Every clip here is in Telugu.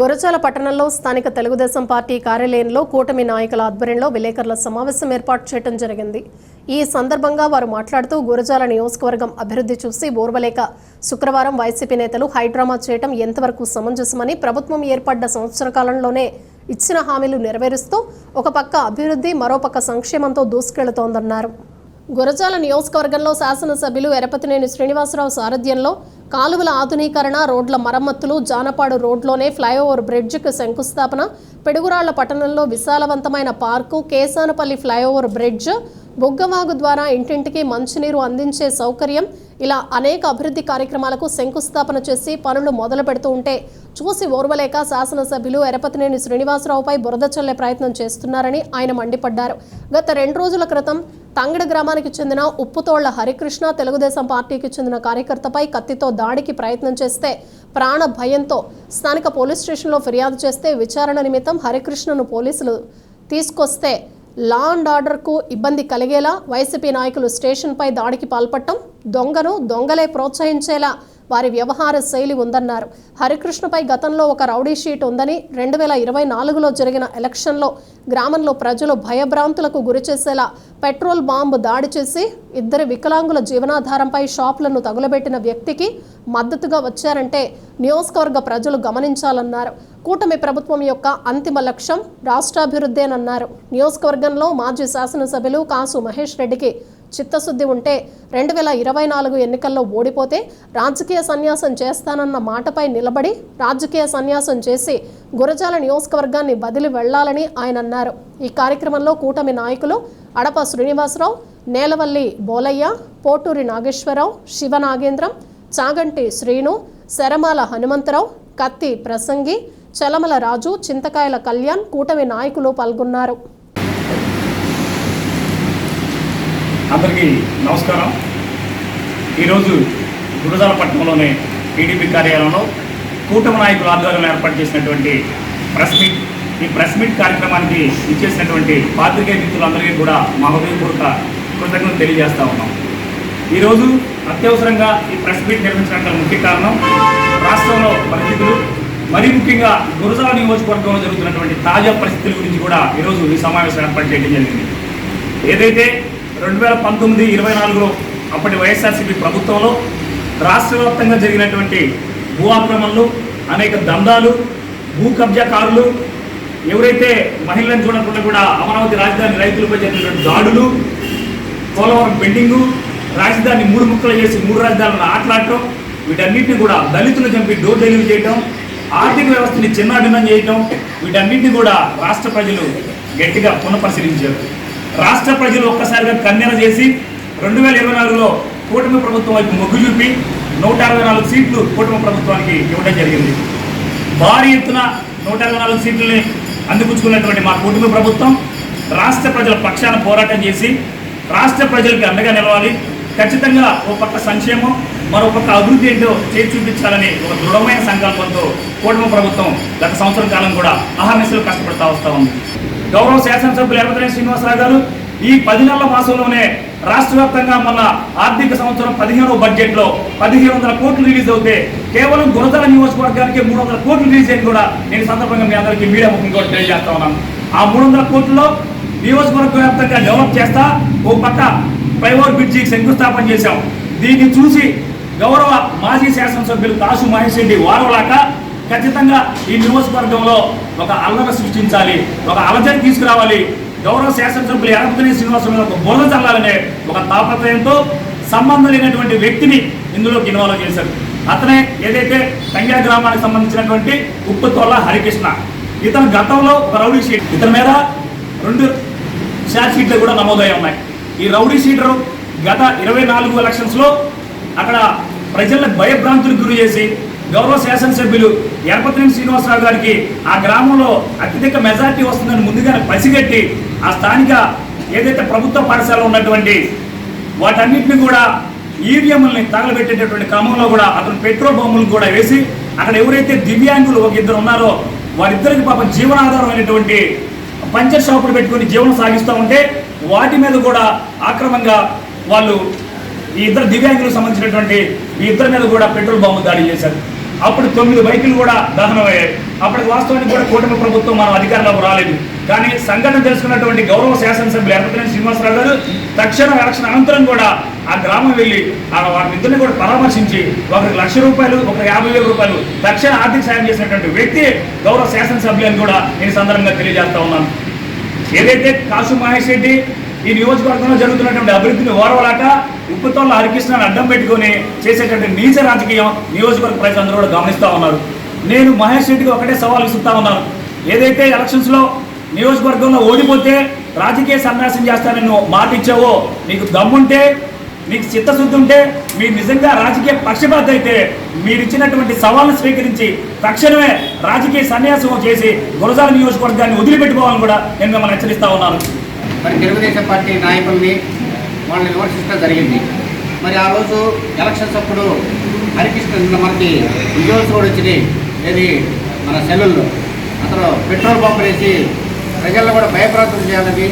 గొరచాల పట్టణంలో స్థానిక తెలుగుదేశం పార్టీ కార్యాలయంలో కూటమి నాయకుల ఆధ్వర్యంలో విలేకరుల సమావేశం ఏర్పాటు చేయడం జరిగింది. ఈ సందర్భంగా వారు మాట్లాడుతూ గురజాల నియోజకవర్గం అభివృద్ధి చూసి ఓర్వలేక శుక్రవారం వైసీపీ నేతలు హైడ్రామా చేయడం ఎంతవరకు సమంజసమని ప్రభుత్వం ఏర్పడ్డ సంవత్సర కాలంలోనే ఇచ్చిన హామీలు నెరవేరుస్తూ ఒక పక్క అభివృద్ధి మరోపక్క సంక్షేమంతో దూసుకెళ్తోందన్నారు. గురజాల నియోజకవర్గంలో శాసనసభ్యులు ఎరపతినేని శ్రీనివాసరావు సారథ్యంలో కాలువల ఆధునీకరణ రోడ్ల మరమ్మతులు జానపాడు రోడ్లోనే ఫ్లైఓవర్ బ్రిడ్జ్కు శంకుస్థాపన పిడుగురాళ్ళ పట్టణంలో విశాలవంతమైన park Kesanapalli flyover bridge Boggavagu ద్వారా ఇంటింటికి మంచినీరు అందించే సౌకర్యం ఇలా అనేక అభివృద్ధి కార్యక్రమాలకు శంకుస్థాపన చేసి పనులు మొదలు పెడుతూ ఉంటే చూసి ఓర్వలేక శాసనసభ్యులు ఎరపతినేని శ్రీనివాసరావుపై బురద చల్లే ప్రయత్నం చేస్తున్నారని ఆయన మండిపడ్డారు. గత రెండు రోజుల క్రితం తంగడ గ్రామానికి చెందిన ఉప్పుతోళ్ళ హరికృష్ణ తెలుగుదేశం పార్టీకి చెందిన కార్యకర్తపై కత్తితో దాడికి ప్రయత్నం చేస్తే ప్రాణ భయంతో స్థానిక పోలీస్ స్టేషన్లో ఫిర్యాదు చేస్తే విచారణ నిమిత్తం హరికృష్ణను పోలీసులు తీసుకొస్తే లా అండ్ ఆర్డర్కు ఇబ్బంది కలిగేలా వైసీపీ నాయకులు స్టేషన్పై దాడికి పాల్పడటం దొంగను దొంగలే ప్రోత్సహించేలా వారి వ్యవహార శైలి ఉందన్నారు. హరికృష్ణపై గతంలో ఒక రౌడీ షీట్ ఉందని రెండు వేల ఇరవై నాలుగులో జరిగిన ఎలక్షన్లో గ్రామంలో ప్రజలు భయభ్రాంతులకు గురిచేసేలా పెట్రోల్ బాంబు దాడి చేసి ఇద్దరు వికలాంగుల జీవనాధారంపై షాపులను తగులబెట్టిన వ్యక్తికి మద్దతుగా వచ్చారంటే నియోజకవర్గ ప్రజలు గమనించాలన్నారు. కూటమి ప్రభుత్వం యొక్క అంతిమ లక్ష్యం రాష్ట్రాభివృద్ధేనన్నారు నియోజకవర్గంలో మాజీ శాసనసభ్యులు కాసు మహేష్ రెడ్డికి చిత్తశుద్ధి ఉంటే రెండు వేల ఇరవై నాలుగు ఎన్నికల్లో ఓడిపోతే రాజకీయ సన్యాసం చేస్తానన్న మాటపై నిలబడి రాజకీయ సన్యాసం చేసి గురజాల నియోజకవర్గాన్ని బదిలి వెళ్ళాలని ఆయన అన్నారు. ఈ కార్యక్రమంలో కూటమి నాయకులు అడప శ్రీనివాసరావు నేలవల్లి బోలయ్య పోటూరి నాగేశ్వరరావు శివ నాగేంద్రం చాగంటి శ్రీను శరమాల హనుమంతరావు కత్తి ప్రసంగి చలమల రాజు చింతకాయల కళ్యాణ్ కూటమి నాయకులు పాల్గొన్నారు. అందరికీ నమస్కారం. ఈరోజు గురజాల టీడీపీ కార్యాలయంలో కూటమి నాయకుల ఆధ్వర్యంలో ఏర్పాటు చేసినటువంటి ప్రెస్ మీట్. ఈ ప్రెస్ మీట్ కార్యక్రమానికి ఇచ్చేసినటువంటి పాత్రికేయ మిత్రులందరికీ కూడా మా హృదయపూర్వక కృతజ్ఞతలు తెలియజేస్తూ ఉన్నాం. ఈరోజు అత్యవసరంగా ఈ ప్రెస్ మీట్ నిర్వహించడానికి ముఖ్య కారణం రాష్ట్రంలో పరిస్థితులు మరీ ముఖ్యంగా గురజాల నియోజకవర్గంలో జరుగుతున్నటువంటి తాజా పరిస్థితుల గురించి కూడా ఈరోజు ఈ సమావేశం ఏర్పాటు చేయడం జరిగింది. ఏదైతే రెండు వేల పంతొమ్మిది ఇరవై నాలుగులో అప్పటి వైఎస్ఆర్సీపీ ప్రభుత్వంలో రాష్ట్ర వ్యాప్తంగా జరిగినటువంటి భూ ఆక్రమణలు అనేక దందాలు భూ కబ్జాకారులు ఎవరైతే మహిళలను చూడకుండా కూడా అమరావతి రాజధాని రైతులపై జరిగినటువంటి దాడులు పోలవరం పెండింగు రాజధాని మూడు ముక్కలు చేసి మూడు రాజధానులను ఆటలాడటం వీటన్నిటిని కూడా దళితులు చంపి డోర్ డెలివరీ చేయటం ఆర్థిక వ్యవస్థని చిన్నాభిన్నం చేయటం వీటన్నింటినీ కూడా రాష్ట్ర ప్రజలు గట్టిగా పునఃపరిశీలించారు. రాష్ట్ర ప్రజలు ఒక్కసారిగా కన్నెర చేసి రెండు వేల ఇరవై నాలుగులో కూటమి ప్రభుత్వం వైపు మొగ్గు చూపి నూట అరవై నాలుగు సీట్లు కూటమి ప్రభుత్వానికి ఇవ్వడం జరిగింది. భారీ ఎత్తున నూట ఇరవై నాలుగు సీట్లని అందిపుచ్చుకున్నటువంటి మా కుటుంబ ప్రభుత్వం రాష్ట్ర ప్రజల పక్షాన పోరాటం చేసి రాష్ట్ర ప్రజలకి అండగా నిలవాలి. ఖచ్చితంగా ఓ పక్క సంక్షేమం మరో పక్క అభివృద్ధి ఏంటో చేసి చూపించాలని ఒక దృఢమైన సంకల్పంతో కూటమి ప్రభుత్వం గత సంవత్సరం కాలం కూడా అహర్నిశలు కష్టపడతా వస్తూ ఉంది. గౌరవ శాసనసభ్యులు ఎర్రతనే శ్రీనివాసరావు గారు ఈ పది నెలల మాసంలోనే రాష్ట్ర వ్యాప్తంగా మన ఆర్థిక సంవత్సరం పదిహేనవ బడ్జెట్లో పదిహేను వందల కోట్లు రిలీజ్ అవుతే కేవలం గురజాల నియోజకవర్గానికి మూడు వందల కోట్లు రిలీజ్ అయింది కూడా నేను సందర్భంగా మీ అందరికీ మీడియా ముఖ్యం కూడా తెలియజేస్తా ఉన్నాను. ఆ మూడు వందల కోట్లలో నియోజకవర్గ వ్యాప్తంగా డెవలప్ చేస్తా ఓ పక్క ఫ్లైఓవర్ బ్రిడ్జికి శంకుస్థాపన చేశాం. దీన్ని చూసి గౌరవ మాజీ శాసనసభ్యులు కాసు మహేష్ రెడ్డి వారవలాక ఖచ్చితంగా ఈ నియోజకవర్గంలో ఒక అల్లర సృష్టించాలి ఒక అలజడి తీసుకురావాలి. గౌరవ శాసనసభ్యులు ఎరపతిని శ్రీనివాసం ఒక బురద చల్లాలనే ఒక తాపత్రయంతో సంబంధం లేనటువంటి వ్యక్తిని ఇందులోకి ఇన్వాల్వ్ చేశారు. అతనే ఏదైతే తంగ్యా గ్రామానికి సంబంధించినటువంటి ఉప్పుతోళ్ళ హరికృష్ణ. ఇతను గతంలో ఒక రౌడీ షీట్ ఇతని మీద రెండు షార్ట్ షీట్లు కూడా నమోదయ్యి ఉన్నాయి. ఈ రౌడీ షీటరు గత ఇరవై నాలుగు ఎలక్షన్స్లో అక్కడ ప్రజల భయభ్రాంతులకు గురి చేసి గౌరవ శాసనసభ్యులు ఎరపతిని శ్రీనివాసరావు గారికి ఆ గ్రామంలో అత్యధిక మెజార్టీ వస్తుందని ముందుగానే పసిగట్టి ఆ స్థానిక ఏదైతే ప్రభుత్వ పాఠశాలలో ఉన్నటువంటి వాటన్నిటిని కూడా ఈవీఎంలని తగలబెట్టేటటువంటి క్రమంలో కూడా అతను పెట్రోల్ బొమ్మలు కూడా వేసి అక్కడ ఎవరైతే దివ్యాంగులు ఒక ఇద్దరు ఉన్నారో వారిద్దరికి పాపం జీవనాధారమైనటువంటి పంచర్ షాపులు పెట్టుకొని జీవనం సాగిస్తూ ఉంటే వాటి మీద కూడా ఆక్రమంగా వాళ్ళు ఈ ఇద్దరు దివ్యాంగులకు సంబంధించినటువంటి ఈ ఇద్దరి మీద కూడా పెట్రోల్ బాంబు దాడి చేశారు. అప్పుడు తొమ్మిది బైకులు కూడా దహనమయ్యాయి. అప్పటికి వాస్తవానికి కూడా కూటమి ప్రభుత్వం మనం అధికారంలోకి రాలేదు. కానీ సంఘటన తెలుసుకున్నటువంటి గౌరవ శాసనసభ్యులు ఎర్రపతినేని శ్రీనివాసరావు గారు తక్షణం ఎలక్షన్ అనంతరం కూడా ఆ గ్రామం వెళ్ళి ఆ వారిద్దరిని కూడా పరామర్శించి ఒకరికి లక్ష రూపాయలు ఒక యాభై వేల రూపాయలు తక్షణ ఆర్థిక సాయం చేసినటువంటి వ్యక్తి గౌరవ శాసనసభ్యులను కూడా నేను సందర్భంగా తెలియజేస్తా ఉన్నాను. ఏదైతే కాసు మహేష్ రెడ్డి ఈ నియోజకవర్గంలో జరుగుతున్నటువంటి అభివృద్ధిని ఓరవలాక ఉప్పుతోళ్ళ హరికృష్ణని అడ్డం పెట్టుకొని చేసేటువంటి నీచ రాజకీయం నియోజకవర్గ ప్రజలందరూ కూడా గమనిస్తూ ఉన్నారు. నేను మహేష్ రెడ్డికి ఒకటే సవాల్ విసురుతా ఉన్నాను. ఏదైతే ఎలక్షన్స్లో నియోజకవర్గంలో ఓడిపోతే రాజకీయ సన్యాసం చేస్తానని నువ్వు మాట ఇచ్చావో నీకు దమ్ముంటే మీకు చిత్తశుద్ధి ఉంటే మీరు నిజంగా రాజకీయ పక్షపాత అయితే మీరు ఇచ్చినటువంటి సవాల్ను స్వీకరించి తక్షణమే రాజకీయ సన్యాసం చేసి గురజాల నియోజకవర్గాన్ని వదిలిపెట్టుకోవాలని కూడా నేను మిమ్మల్ని హెచ్చరిస్తా ఉన్నాను. మరి తెలుగుదేశం పార్టీ నాయకుల్ని వాళ్ళని విమర్శించడం జరిగింది. మరి ఆ రోజు ఎలక్షన్స్ అప్పుడు హరికృష్ణ మనకి విజువల్స్ కూడా వచ్చినాయి. ఏది? మన సెల్లుల్లో. అతను పెట్రోల్ పంప్ వేసి ప్రజలను కూడా భయప్రాంతం చేయాలని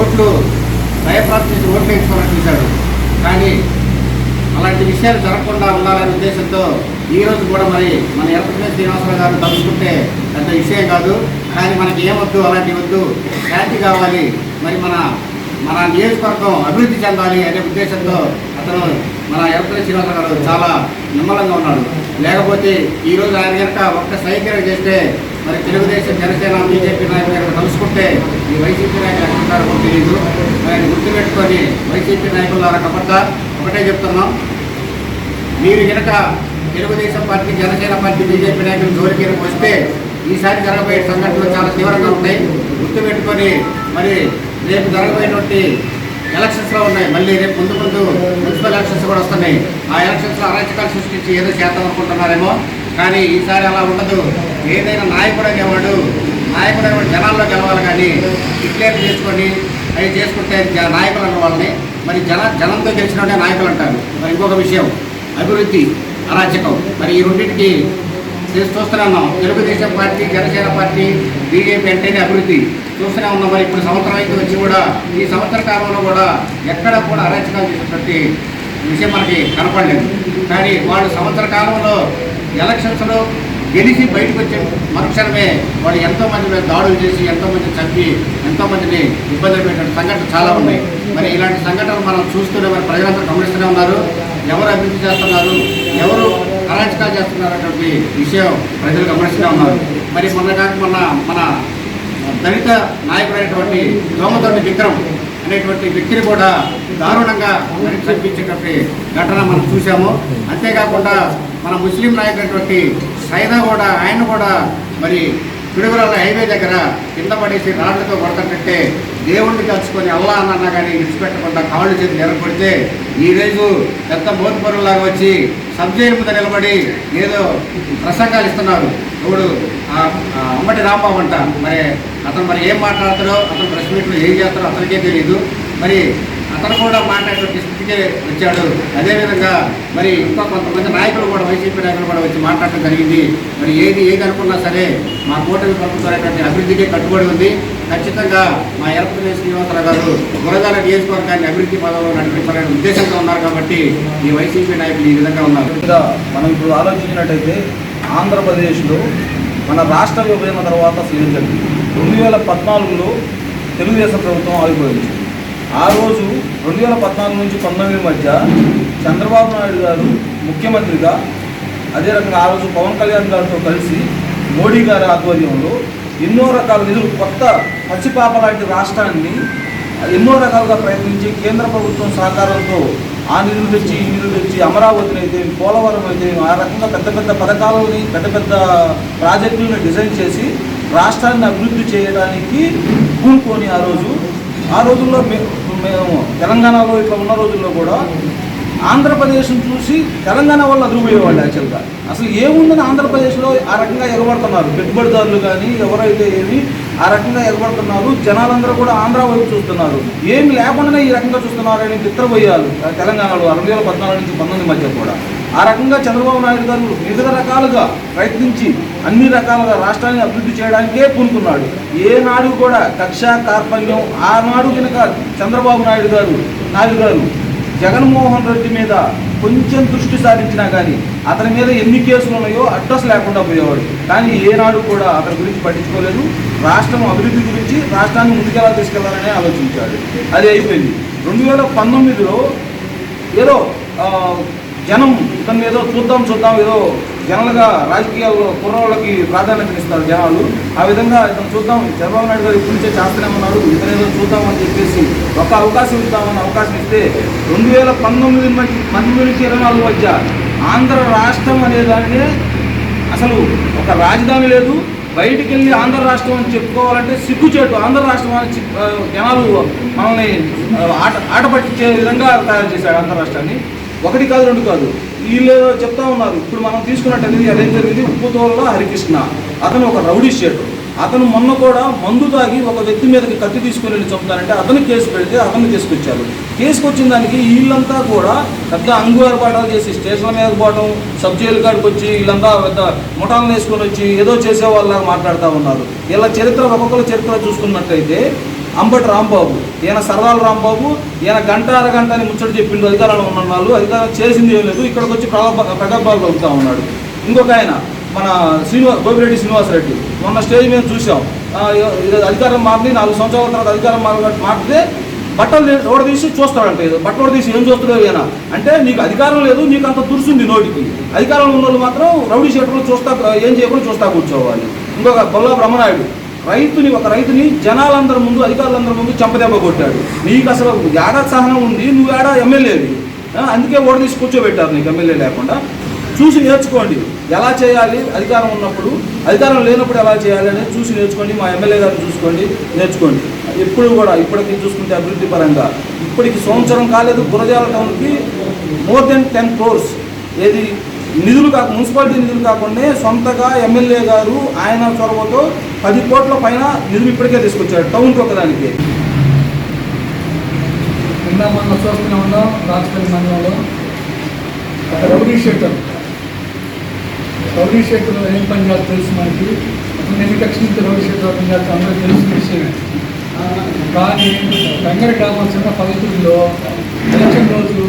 ఓట్లు భయప్రాంతం చేసి ఓట్లు వేసుకోవాలని చూశాడు. కానీ అలాంటి విషయాలు జరగకుండా ఉండాలనే ఉద్దేశంతో ఈ రోజు కూడా మరి మన ఎర్రపల్లి శ్రీనివాసరావు గారు తలుచుకుంటే పెద్ద విషయం కాదు. కానీ మనకి ఏమొద్దు? అలాంటి వద్దు. శాంతి కావాలి. మరి మన మన నియోజకవర్గం అభివృద్ధి చెందాలి అనే ఉద్దేశంతో అతను మన ఎవరి శ్రీనివాస గారు చాలా నిమ్మలంగా ఉన్నాడు. లేకపోతే ఈరోజు ఆయన కనుక ఒక్క సైకిల్ చేస్తే మరి తెలుగుదేశం జనసేన బీజేపీ నాయకులు కనుక తలుచుకుంటే ఈ వైసీపీ నాయకులు ఎక్కడ తెలియదు ఆయన గుర్తుపెట్టుకొని వైసీపీ నాయకుల కబద్ద ఒకటే చెప్తున్నాం. మీరు కనుక Telugu Desam party Janasena party BJP నాయకులు జోలికి వస్తే ఈసారి జరగబోయే సంఘటనలు చాలా తీవ్రంగా ఉంటాయి. గుర్తుపెట్టుకొని మరి రేపు జరగబోయేటువంటి ఎలక్షన్స్లో ఉన్నాయి. మళ్ళీ రేపు ముందు ముందు మున్సిపల్ ఎలక్షన్స్ కూడా వస్తున్నాయి. ఆ ఎలక్షన్స్లో అరాచకాలు సృష్టించి ఏదో చేద్దాం అనుకుంటున్నారేమో. కానీ ఈసారి అలా ఉండదు. ఏదైనా నాయకుడు అనేవాడు నాయకుడు అనేవాడు జనాల్లో గెలవాలి కానీ డిక్లేర్ చేసుకొని అవి చేసుకుంటే నాయకులు అన్న వాళ్ళని మరి జన జనంతో గెలిచినట్టే నాయకులు అంటారు. మరి ఇంకొక విషయం అభివృద్ధి అరాచకం. మరి ఈ రెండింటికి చేసి Telugu Desam party Janasena party BJP అంటేనే అభివృద్ధి. చూస్తూనే ఉన్నాం. మరి ఇప్పుడు సంవత్సరం అయితే వచ్చి కూడా ఈ సంవత్సర కాలంలో కూడా ఎక్కడ కూడా అరాచకాలు చేసినటువంటి విషయం మనకి కనపడలేదు. కానీ వాళ్ళు సంవత్సర కాలంలో ఎలక్షన్స్లో గెలిచి బయటకు వచ్చే మరుక్షణమే వాళ్ళు ఎంతోమంది మీద దాడులు చేసి ఎంతోమందిని చంపి ఎంతో మందిని ఇబ్బందులు పెట్టిన సంఘటనలు చాలా ఉన్నాయి. మరి ఇలాంటి సంఘటనలు మనం చూస్తూనే మరి ప్రజలందరూ గమనిస్తూనే ఉన్నారు. ఎవరు అభివృద్ధి చేస్తున్నారు? ఎవరు అరాచకాలు చేస్తున్నారు అనేటువంటి విషయం ప్రజలు గమనిస్తూనే ఉన్నారు. మరి మొన్న కాక మొన్న మన దళిత నాయకుడైనటువంటి దోమతోటి విక్రమ్ అనేటువంటి వ్యక్తిని కూడా దారుణంగా మరి ఘటన మనం చూసాము అంతేకాకుండా మన ముస్లిం నాయకుడైనటువంటి సైదా కూడా ఆయన కూడా మరి పిడుగురాల హైవే దగ్గర కింద పడేసి రాళ్ళతో కొడతంటే దేవుణ్ణి కలుసుకొని అల్లా అన్నా కానీ విడిచిపెట్టకుండా కాళ్ళు చేతి నిలబడితే ఈ రోజు పెద్ద మోతుపరులాగా వచ్చి సబ్జెక్ట్ మీద నిలబడి ఏదో ప్రసంగాలు ఇస్తున్నారు. ఇప్పుడు అమ్మటి రాంబాబు అంట. మరి అతను మరి ఏం మాట్లాడతారో అతను ప్రెస్ మీట్లో ఏం చేస్తారో అతనికే తెలియదు మరి అతను కూడా మాట్లాడే స్థితికే వచ్చాడు. అదేవిధంగా మరి ఇంకా కొంతమంది నాయకులు కూడా వైసీపీ నాయకులు కూడా వచ్చి మాట్లాడటం జరిగింది. మరి ఏది ఏది అనుకున్నా సరే మా కూటమి ప్రభుత్వం అభివృద్ధికే కట్టుబడి ఉంది. ఖచ్చితంగా మా ఎరపల్లి శ్రీనివాసరావు గారు గురజాల నియోజకవర్గాన్ని అభివృద్ధి పదంలో నడిపించాలనే ఉద్దేశంతో ఉన్నారు కాబట్టి ఈ వైసీపీ నాయకులు ఈ విధంగా ఉన్నారు. మనం ఇప్పుడు ఆలోచించినట్టయితే ఆంధ్రప్రదేశ్లో మన రాష్ట్ర విభజన తర్వాత సీఎం జరిగింది రెండు వేల పద్నాలుగులో తెలుగుదేశం ప్రభుత్వం ఆగిపోయింది. ఆ రోజు రెండు వేల పద్నాలుగు నుంచి పంతొమ్మిది మధ్య చంద్రబాబు నాయుడు గారు ముఖ్యమంత్రిగా అదే రకంగా ఆ రోజు పవన్ కళ్యాణ్ గారితో కలిసి మోడీ గారి ఆధ్వర్యంలో ఎన్నో రకాల నిధులు కొత్త పచ్చిపాప లాంటి రాష్ట్రాన్ని ఎన్నో రకాలుగా ప్రయత్నించి కేంద్ర ప్రభుత్వం సహకారంతో ఆ నిధులు తెచ్చి ఈ నిధులు తెచ్చి అమరావతిని అయితే పోలవరం అయితే ఆ రకంగా పెద్ద పెద్ద పథకాలని పెద్ద పెద్ద ప్రాజెక్టులను డిజైన్ చేసి రాష్ట్రాన్ని అభివృద్ధి చేయడానికి పూనుకొని ఆ రోజు. ఆ రోజుల్లో మేము తెలంగాణలో ఇట్లా ఉన్న రోజుల్లో కూడా ఆంధ్రప్రదేశ్ను చూసి తెలంగాణ వాళ్ళు అదురుపోయేవాళ్ళు యాక్చువల్గా. అసలు ఏముందని ఆంధ్రప్రదేశ్లో ఆ రకంగా ఎగబడుతున్నారు. పెట్టుబడిదారులు కానీ ఎవరైతే ఏమి ఆ రకంగా ఎగబడుతున్నారు జనాలందరూ కూడా ఆంధ్ర వైపు చూస్తున్నారు. ఏమి లేకుండానే ఈ రకంగా చూస్తున్నారని నిద్రపోయారు తెలంగాణలో రెండు వేల పద్నాలుగు నుంచి పంతొమ్మిది మధ్య కూడా. ఆ రకంగా చంద్రబాబు నాయుడు గారు వివిధ రకాలుగా ప్రయత్నించి అన్ని రకాలుగా రాష్ట్రాన్ని అభివృద్ధి చేయడానికే పూనుకున్నాడు. ఏనాడు కూడా కక్ష కార్పణ్యం ఆనాడు కనుక చంద్రబాబు నాయుడు గారు నాయుడు గారు జగన్మోహన్ రెడ్డి మీద కొంచెం దృష్టి సారించినా కానీ అతని మీద ఎన్ని కేసులు ఉన్నాయో అడ్రస్ లేకుండా పోయేవాడు. కానీ ఏనాడు కూడా అతని గురించి పట్టించుకోలేదు. రాష్ట్రం అభివృద్ధి గురించి రాష్ట్రాన్ని ముందుకెలా తీసుకెళ్ళాలని ఆలోచించాడు. అది అయిపోయింది. రెండు వేల పంతొమ్మిదిలో ఏదో జనం ఇతని ఏదో చూద్దాం చూద్దాం ఏదో జనరల్గా రాజకీయాల్లో కుర్రోళ్ళకి ప్రాధాన్యత ఇస్తారు జనాలు. ఆ విధంగా ఇతను చూద్దాం చంద్రబాబు నాయుడు గారు ఇప్పటి నుంచే చేస్తూనే ఉన్నారు ఇతను ఏదో చూద్దామని చెప్పేసి ఒక అవకాశం ఇద్దామని అవకాశం ఇస్తే రెండు వేల పంతొమ్మిది పంతొమ్మిది నుంచి ఇరవై నాలుగు మధ్య ఆంధ్ర రాష్ట్రం అనే దానినే అసలు ఒక రాజధాని లేదు. బయటికి వెళ్ళి ఆంధ్ర రాష్ట్రం అని చెప్పుకోవాలంటే సిగ్గుచేటు ఆంధ్ర రాష్ట్రం అని జనాలు మనల్ని ఆట ఆట పట్టించే విధంగా తయారు చేశాడు ఆంధ్ర రాష్ట్రాన్ని. ఒకటి కాదు రెండు కాదు. వీళ్ళు చెప్తా ఉన్నారు. ఇప్పుడు మనం తీసుకున్నట్టు అదేం జరిగింది. ఉప్పుతోలలో హరికృష్ణ. అతను ఒక రౌడీ షేటర్ అతను మొన్న కూడా మందు తాగి ఒక వ్యక్తి మీదకి కత్తి తీసుకుని వెళ్ళి చంపుతారంటే అతను కేసు పెడితే అతను తీసుకొచ్చారు. తీసుకొచ్చిన దానికి వీళ్ళంతా కూడా పెద్ద అంగువారు పాఠాలు చేసి స్టేషన్ల మీద పోవడం సబ్ జైలు కాడికి వచ్చి వీళ్ళంతా పెద్ద ముఠాలను వేసుకొని వచ్చి ఏదో చేసేవాళ్ళగా మాట్లాడుతూ ఉన్నారు. ఇలా చరిత్ర ఒక్కొక్కరు చరిత్ర చూసుకున్నట్టయితే అంబటి రాంబాబు. ఈయన సరదాల రాంబాబు ఈయన గంట అరగంట అని ముచ్చట చెప్పిండు అధికారంలో ఉన్న వాళ్ళు. అధికారం చేసింది ఏం లేదు. ఇక్కడికి వచ్చి ప్రగల్భాలు అవుతా ఉన్నాడు. ఇంకొక ఆయన మన శ్రీనివాస్ గోపిరెడ్డి శ్రీనివాసరెడ్డి. మొన్న స్టేజ్ మీద చూసాం ఇది అధికారం మారింది నాలుగు సంవత్సరాల తర్వాత అధికారం మారి మారితే బట్టలు ఓడ తీసి చూస్తాడంట ఏదో. బట్టలు ఓడ తీసి ఏం చూస్తున్నావు ఈయన? అంటే నీకు అధికారం లేదు నీకు అంత తురుసుంది నోటికి. అధికారంలో ఉన్న వాళ్ళు మాత్రం రౌడీ షెటర్లు చూస్తా ఏం చేయకుండా చూస్తా కూర్చోవాలి. ఇంకొక బొల్లా బ్రహ్మనాయుడు. రైతుని ఒక రైతుని జనాలందరి ముందు అధికారులందరి ముందు చంపదెబ్బ కొట్టాడు. నీకు అసలు ఏడా సహనం ఉంది? నువ్వు ఏడా ఎమ్మెల్యేవి అందుకే ఓడ తీసి కూర్చోబెట్టారు నీకు ఎమ్మెల్యే లేకుండా. చూసి నేర్చుకోండి. ఎలా చేయాలి? అధికారం ఉన్నప్పుడు అధికారం లేనప్పుడు ఎలా చేయాలి అనేది చూసి నేర్చుకోండి. మా ఎమ్మెల్యే గారిని చూసుకోండి నేర్చుకోండి. ఎప్పుడు కూడా ఇప్పటికీ చూసుకుంటే అభివృద్ధి పరంగా. ఇప్పటికి సంవత్సరం కాలేదు గురజాల టౌన్కి మోర్ దెన్ టెన్ క్రోర్స్. ఏది? నిధులు కాక మున్సిపాలిటీ నిధులు కాకుండా సొంతగా ఎమ్మెల్యే గారు ఆయన చొరవతో పది కోట్ల పైన నిధులు ఇప్పటికే తీసుకొచ్చారు టౌన్కి ఒకదానికి నిన్న మొన్న చూస్తూనే ఉన్నాం రాజకీయ మండలంలో రౌడీ షెట్టర్ రౌడీ షెట్టర్ ఏం పని చేయాలో తెలుసు మనకి? ఎన్ని కక్ష నుంచి రౌడీ షెట్టర్ పని చేస్తా అందరూ తెలిసిన విషయమే. కానీ వెంకట గ్రామం చిన్న పల్లెటూరులో ఎలక్షన్ రోజు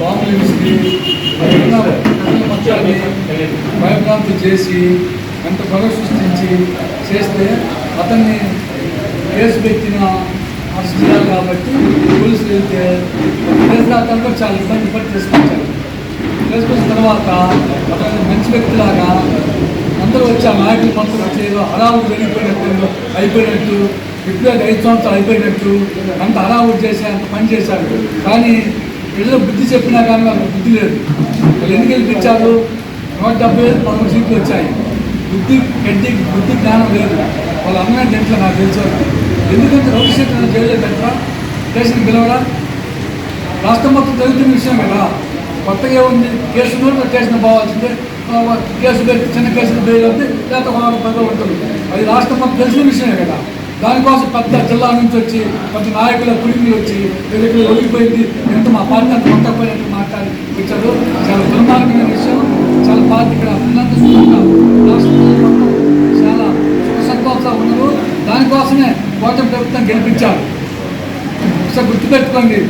బాంబులు విసిరి భయభ్రాంతి చేసి ఎంత పగ సృష్టించి చేస్తే అతన్ని కేసు పెట్టిన అరెస్ట్ చేయాలి కాబట్టి పోలీసులు వెళ్తే కేసు రావడానికి చాలా ఇబ్బంది పడి తీసుకొచ్చారు. తీసుకొచ్చిన తర్వాత అతను మంచి వ్యక్తిలాగా అందరూ వచ్చి ఆ నాయకులు మొత్తం వచ్చి ఏదో హరావుడు వెళ్ళిపోయినట్టు అయిపోయినట్టు ఇప్పుడే ఐదు సంవత్సరాలు అయిపోయినట్టు అంత హరావుడు చేసి అంత పని చేశారు. కానీ ఏదో బుద్ధి చెప్పినా కానీ నాకు బుద్ధి లేదు. వాళ్ళు ఎందుకు గెలిపించారు నూట డెబ్బై ఐదు పదమూడు సీట్లు వచ్చాయి. బుద్ధి గడ్డి బుద్ధి జ్ఞానం లేదు. వాళ్ళ అమ్మాయి దీంట్లో నాకు తెలుసు? ఎందుకంటే రెండు సీట్లు జైల్లో పెట్టరా స్టేషన్ పిలవడా? రాష్ట్రం మొత్తం జరుగుతున్న విషయం కదా. కొత్తగా ఉంది కేసు నోట్ స్టేషన్ పోవాల్సిందే. కేసు పెట్టి చిన్న కేసులు బెయిల్ అవుతుంది లేకపోతే ఒక ఉంటుంది అది రాష్ట్రం మొత్తం తెలిసిన విషయమే కదా. దానికోసం పెద్ద జిల్లా నుంచి వచ్చి కొంత నాయకుల కుడిమి వచ్చి వీళ్ళకి ఒలిగిపోయింది. ఎంత మా పార్టీ అంత మొత్తం మాట్లాడి వచ్చారు చాలా దుర్మార్గమైన విషయం. చాలా పార్టీ ఇక్కడ ఉన్నంత రాష్ట్రంలో చాలా సుఖ ఉన్నారు. దానికోసమే కోట ప్రభుత్వం గెలిపించారు. ఒకసారి గుర్తుపెట్టుకోండి.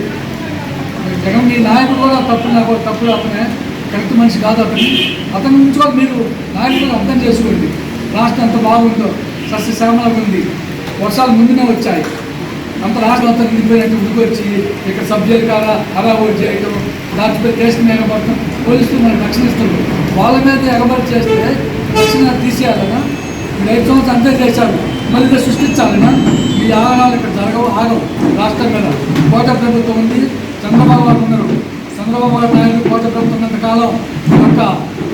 జగన్ మీ నాయకుడు కూడా తప్పు నాకు తప్పు అతనే. కరెక్ట్ మనిషి కాదు అతను. అతని నుంచి కూడా మీరు నాయకులు అర్థం చేసుకోండి. రాష్ట్రం ఎంత బాగుందో. సస్యశ్యామలంగా ఉంది. వర్షాలు ముందునే వచ్చాయి. అంత రాష్ట్రం అంతా నిండిపోయినట్టు ఉడికొచ్చి ఇక్కడ సబ్జెక్ట్ కాదా అలా ఓటు చేయటం దాటిపై దేశం ఎగబడటం పోలీసులు మనకు రక్షణ ఇస్తారు. వాళ్ళ మీద ఎగబడి చేస్తే రక్షణ తీసేయాలన్నా మీరు ఐదు సంవత్సరం అంతే చేశారు. మళ్ళీ సృష్టించాలన్నా ఈ ఆహారాలు ఇక్కడ జరగవు ఆగవు. రాష్ట్రం మీద కోట ప్రభుత్వం ఉంది చంద్రబాబు గారు ఉన్నారు. చంద్రబాబు గారు నాయుడు కోట ప్రభుత్వం కాలం యొక్క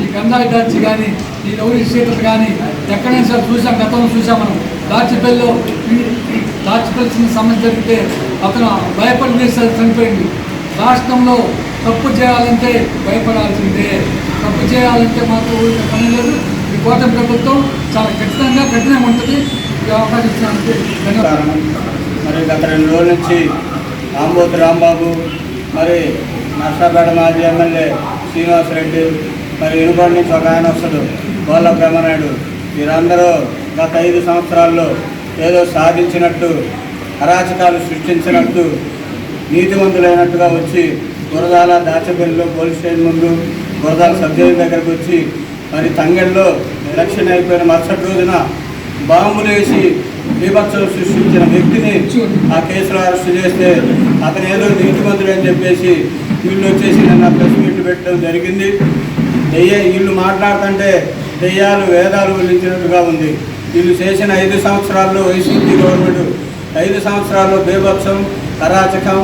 ఈ గంజాయి దాచి కానీ ఈ రౌడీ షీటర్లు కానీ ఎక్కడైనా సరే చూసాం గతంలో చూసాం మనం. దాచిపల్లిలో దాచిపల్లి చిన్న సమస్య జరిగితే అతను భయపడి వేసి చనిపోయింది. రాష్ట్రంలో తప్పు చేయాలంటే భయపడాల్సిందే. తప్పు చేయాలంటే మాకు పని లేదు. ఈ కోట ప్రభుత్వం చాలా ఖచ్చితంగా కఠినంగా ఉంటుంది. ఈ అవకాశం ఇచ్చినందుకు ధన్యవాదాలు. కారణం మరి గత రెండు రోజుల నుంచి రాంబోతు రాంబాబు మరి నర్సాపేట మాజీ ఎమ్మెల్యే శ్రీనివాసరెడ్డి మరి ఇనుపడి నుంచి ఒక ఆయన వస్తాడు గోళ్ళ బ్రహ్మనాయుడు. వీరందరూ గత ఐదు సంవత్సరాల్లో ఏదో సాధించినట్టు అరాచకాలు సృష్టించినట్టు నీతిమంతులైనట్టుగా వచ్చి గురదాల దాచపల్లిలో పోలీస్ స్టేషన్ ముందు గురదాల సబ్జెక్ట్ దగ్గరకు వచ్చి మరి తంగెల్లో ఎలక్షన్ అయిపోయిన మరుసటి రోజున బాంబులు వేసి సృష్టించిన వ్యక్తిని ఆ కేసులో అరెస్ట్ చేస్తే అతను ఏదో నీతిమంతుడు అని చెప్పేసి వీళ్ళు వచ్చేసి నన్ను ప్రెస్ మీట్ పెట్టడం జరిగింది. దెయ్య వీళ్ళు మాట్లాడుతుంటే దెయ్యాలు వేదాలు వల్లించినట్టుగా ఉంది. వీళ్ళు చేసిన ఐదు సంవత్సరాల్లో వైసీపీ గవర్నమెంట్ ఐదు సంవత్సరాల్లో బీభత్సం అరాచకం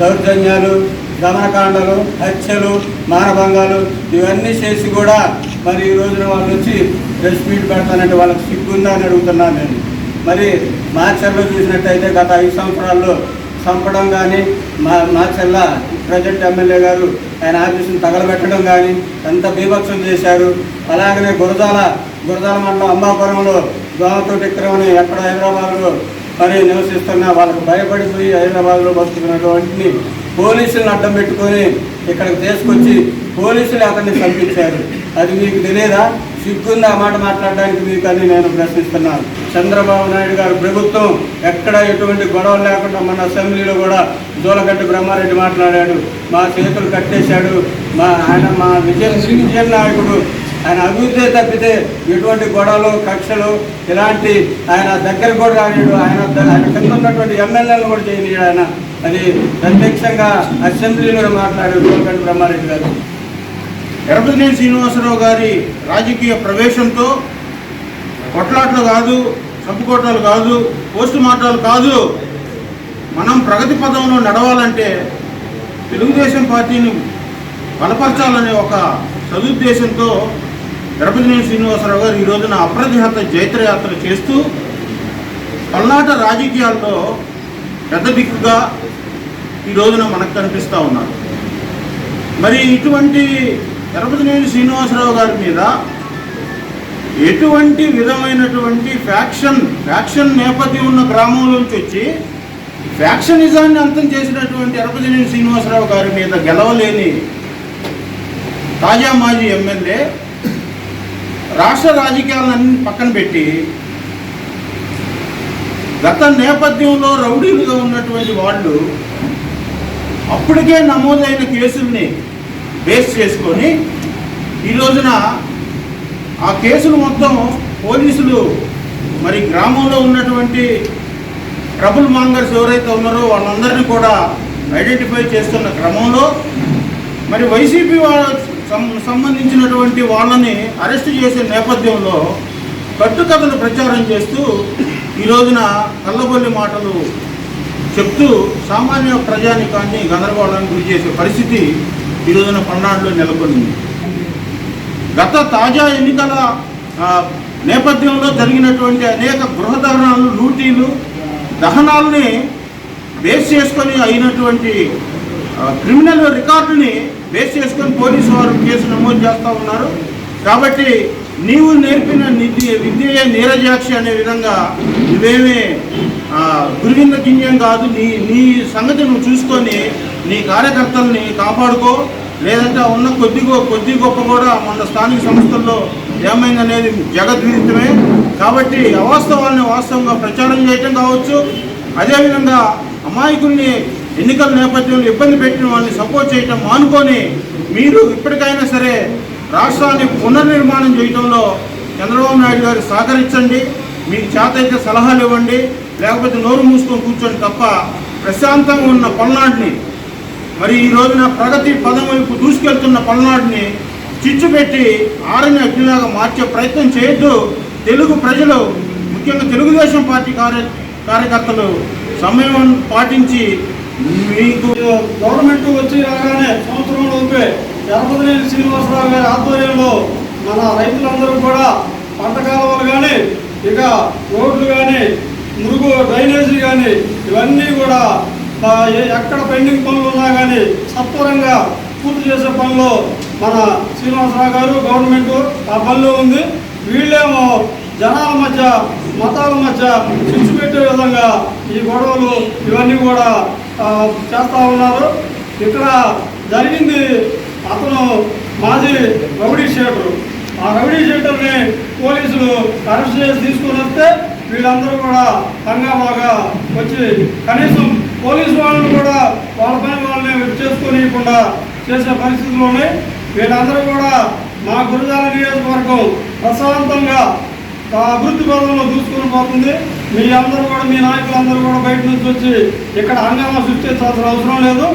దౌర్జన్యాలు గమనకాండలు హత్యలు మానభంగాలు ఇవన్నీ చేసి కూడా మరి ఈ రోజున వాళ్ళు వచ్చి ప్రెస్ మీట్ పెడతానంటే వాళ్ళకి సిగ్గుందా అని అడుగుతున్నాను నేను. మరి మార్చర్లో చూసినట్టయితే గత ఐదు సంవత్సరాల్లో చంపడం కానీ మా మార్చర్ల ప్రజెంట్ ఎమ్మెల్యే గారు ఆయన ఆఫీసును తగలబెట్టడం కానీ ఎంత బీభత్సం చేశారు. అలాగనే గురజాల గురజాల మండలం అంబాపురంలో దోమతో ఎక్కడమని ఎక్కడ హైదరాబాద్లో మరి నివసిస్తున్న వాళ్ళకు భయపడిపోయి హైదరాబాద్లో బతుకుతున్నటువంటి పోలీసులను అడ్డం పెట్టుకొని ఇక్కడికి తీసుకొచ్చి పోలీసులు అతన్ని చంపించారు. అది మీకు తెలియదా? సిగ్గుంది ఆ మాట మాట్లాడడానికి మీకు అని నేను ప్రశ్నిస్తున్నాను. చంద్రబాబు నాయుడు గారు ప్రభుత్వం ఎక్కడ ఎటువంటి గొడవలు లేకుండా మన అసెంబ్లీలో కూడా జోలగడ్డ బ్రహ్మారెడ్డి మాట్లాడాడు మా చేతులు కట్టేశాడు మా ఆయన మా విజయ విజయ నాయకుడు ఆయన అభివృద్ధి తప్పితే ఎటువంటి గొడవలు కక్షలు ఇలాంటి ఆయన దగ్గర కూడా రానిడు ఆయన ఆయన కింద ఉన్నటువంటి ఎమ్మెల్యేలు కూడా చేయనీయడు ఆయన అది ప్రత్యక్షంగా అసెంబ్లీలో మాట్లాడాడు జోలగడ్డ బ్రహ్మారెడ్డి గారు. ఎర్రపతినేని శ్రీనివాసరావు గారి రాజకీయ ప్రవేశంతో కొట్లాట్లు కాదు చంపుకోట్లాలు కాదు పోస్టు మార్టాలు కాదు మనం ప్రగతి పదంలో నడవాలంటే తెలుగుదేశం పార్టీని బలపరచాలనే ఒక సదుద్దేశంతో గణపతినేని శ్రీనివాసరావు గారు ఈ రోజున అప్రతిహత జైత్రయాత్ర చేస్తూ పల్నాట రాజకీయాల్లో పెద్ద దిక్కుగా ఈ రోజున మనకు కనిపిస్తూ ఉన్నారు. మరి ఇటువంటి గణపతినేని శ్రీనివాసరావు గారి మీద ఎటువంటి విధమైనటువంటి ఫ్యాక్షన్ ఫ్యాక్షన్ నేపథ్యం ఉన్న గ్రామం నుంచి వచ్చి ఫ్యాక్షనిజాన్ని అంతం చేసినటువంటి ఎరపతినేని శ్రీనివాసరావు గారి మీద గెలవలేని తాజా మాజీ ఎమ్మెల్యే రాష్ట్ర రాజకీయాలన్నీ పక్కన పెట్టి గత నేపథ్యంలో రౌడీలుగా ఉన్నటువంటి వాళ్ళు అప్పటికే నమోదైన కేసుల్ని బేస్ చేసుకొని ఈ రోజున ఆ కేసులు మొత్తం పోలీసులు మరి గ్రామంలో ఉన్నటువంటి ట్రబుల్ మాంగర్స్ ఎవరైతే ఉన్నారో వాళ్ళందరినీ కూడా ఐడెంటిఫై చేస్తున్న క్రమంలో మరి వైసీపీ వాళ్ళ సంబంధించినటువంటి వాళ్ళని అరెస్ట్ చేసే నేపథ్యంలో కట్టుకథలు ప్రచారం చేస్తూ ఈ రోజున కళ్ళబొల్లి మాటలు చెప్తూ సామాన్య ప్రజానికాన్ని గందరగోళానికి గురి చేసే పరిస్థితి ఈ రోజున పల్నాడులో నెలకొంది. గత తాజా ఎన్నికల నేపథ్యంలో జరిగినటువంటి అనేక గృహదహనాలు లూటీలు దహనాలని బేస్ చేసుకొని అయినటువంటి క్రిమినల్ రికార్డుని బేస్ చేసుకొని పోలీసు వారు కేసు నమోదు చేస్తూ ఉన్నారు. కాబట్టి నీవు నేర్పిన నిధి విద్యయే నీరజాక్షి అనే విధంగా నువ్వేమీ ఆ, గింజం కాదు నీ నీ సంగతి నువ్వు చూసుకొని నీ కార్యకర్తల్ని కాపాడుకో లేదంటే ఉన్న కొద్దిగో కొద్ది గొప్ప కూడా మన స్థానిక సంస్థల్లో ఏమైందనేది జగద్విదితమే కాబట్టి అవాస్తవాన్ని వాస్తవంగా ప్రచారం చేయటం కావచ్చు. అదేవిధంగా అమాయకుల్ని ఎన్నికల నేపథ్యంలో ఇబ్బంది పెట్టిన వాళ్ళని సపోర్ట్ చేయటం మానుకొని మీరు ఇప్పటికైనా సరే రాష్ట్రాన్ని పునర్నిర్మాణం చేయడంలో చంద్రబాబు నాయుడు గారు సహకరించండి మీకు చేత అయితే సలహాలు ఇవ్వండి లేకపోతే నోరు మూసుకొని కూర్చోండి తప్ప ప్రశాంతంగా ఉన్న పల్నాడుని మరి ఈ రోజున ప్రగతి పదం వైపు దూసుకెళ్తున్న పల్నాడుని చిచ్చు పెట్టి అగ్నిలాగా మార్చే ప్రయత్నం చేయొద్దు. తెలుగు ప్రజలు ముఖ్యంగా తెలుగుదేశం పార్టీ కార్య కార్యకర్తలు సమయం పాటించి మీకు గవర్నమెంట్ వచ్చి రాగానే సంవత్సరం లోపే ఎర్రపతినేని శ్రీనివాసరావు గారి ఆధ్వర్యంలో మన రైతులందరూ కూడా పంట కాలువలు కానీ ఇక రోడ్లు కానీ మురుగు డ్రైనేజీ కానీ ఇవన్నీ కూడా ఎక్కడ పెండింగ్ పనులు ఉన్నా కానీ సత్వరంగా పూర్తి చేసే పనిలో మన శ్రీనివాసరావు గారు గవర్నమెంట్ ఆ పనిలో ఉంది. వీళ్ళేమో జనాల మధ్య మతాల మధ్య చిచ్చు పెట్టే విధంగా ఈ గొడవలు ఇవన్నీ కూడా చేస్తూ ఉన్నారు. ఇక్కడ జరిగింది అతను మాజీ రౌడీ షేటర్. ఆ రౌడీ షేటర్ని పోలీసులు అరెస్ట్ చేసి తీసుకొని వస్తే వీళ్ళందరూ కూడా హంగామాగా వచ్చి కనీసం పోలీసు వాళ్ళని కూడా వాళ్ళ పని వాళ్ళని చేసుకోనియకుండా చేసే పరిస్థితులు ఉన్నాయి వీళ్ళందరూ కూడా మా గురుజాల నియోజకవర్గం ప్రశాంతంగా అభివృద్ధి పదంలో దూసుకొని పోతుంది. మీ అందరూ కూడా మీ నాయకులందరూ కూడా బయట నుంచి వచ్చి ఇక్కడ హంగామా సృష్టించాల్సిన అవసరం లేదు.